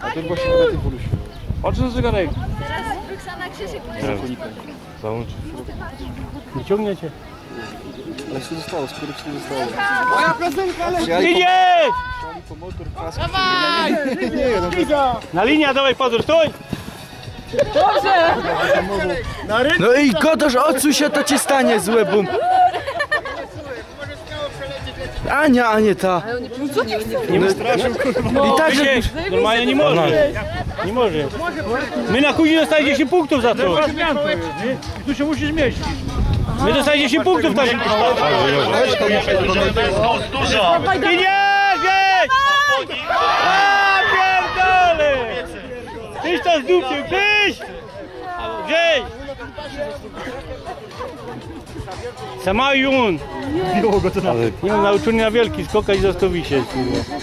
A ten właśnie na tym polu się. Patrz na zegarek. Teraz Roxana Krzysiek Załącz. Wyciągnie cię. Ale co zostało, skoro ci nie zostało? Moja piosenka leci! Idziesz! Dawaj! Nie, nie, no, Na linię dawaj podróż, stój! No i Kotosz, odsuń się, to ci stanie złe bum. Ania, a nie ta. Nie ma straszył, I tak, że... Wiesz, normalnie nie może. Nie może. My na kuźni dostaje 10 punktów za to. I tu się musi zmieścić. My dostaje 10 punktów tak. Ty nie, gdzieś! A, pierdolę! Tyś to zdupił, tyś! Gdzieś! Sama Jun. On nauczony na wielki skokać i został wisieć. kurwa.